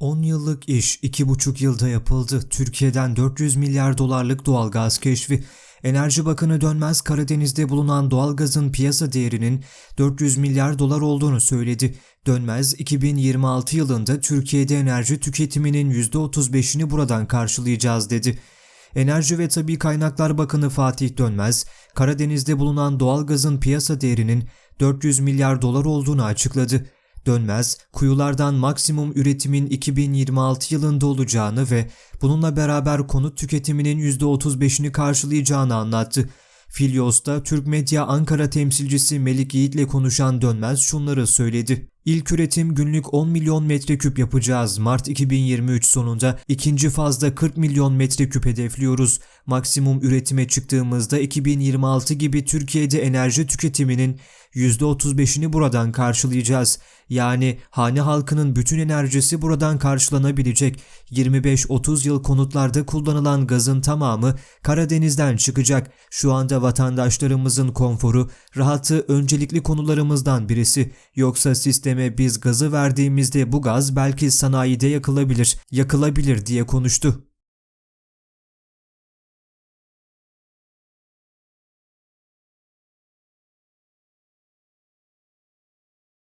10 yıllık iş 2,5 yılda yapıldı. Türkiye'den 400 milyar dolarlık doğalgaz keşfi. Enerji Bakanı Dönmez Karadeniz'de bulunan doğalgazın piyasa değerinin 400 milyar dolar olduğunu söyledi. Dönmez 2026 yılında Türkiye'de enerji tüketiminin %35'ini buradan karşılayacağız dedi. Enerji ve Tabi Kaynaklar Bakanı Fatih Dönmez, Karadeniz'de bulunan doğalgazın piyasa değerinin 400 milyar dolar olduğunu açıkladı. Dönmez, kuyulardan maksimum üretimin 2026 yılında olacağını ve bununla beraber konut tüketiminin %35'ini karşılayacağını anlattı. Filyos'ta Türk Medya Ankara temsilcisi Melik Yiğit'le konuşan Dönmez şunları söyledi. İlk üretim günlük 10 milyon metreküp yapacağız. Mart 2023 sonunda ikinci fazda 40 milyon metreküp hedefliyoruz. Maksimum üretime çıktığımızda 2026 gibi Türkiye'de enerji tüketiminin %35'ini buradan karşılayacağız. Yani hane halkının bütün enerjisi buradan karşılanabilecek. 25-30 yıl konutlarda kullanılan gazın tamamı Karadeniz'den çıkacak. Şu anda vatandaşlarımızın konforu, rahatı öncelikli konularımızdan birisi. Yoksa sisteme biz gazı verdiğimizde bu gaz belki sanayide yakılabilir, yakılabilir diye konuştu.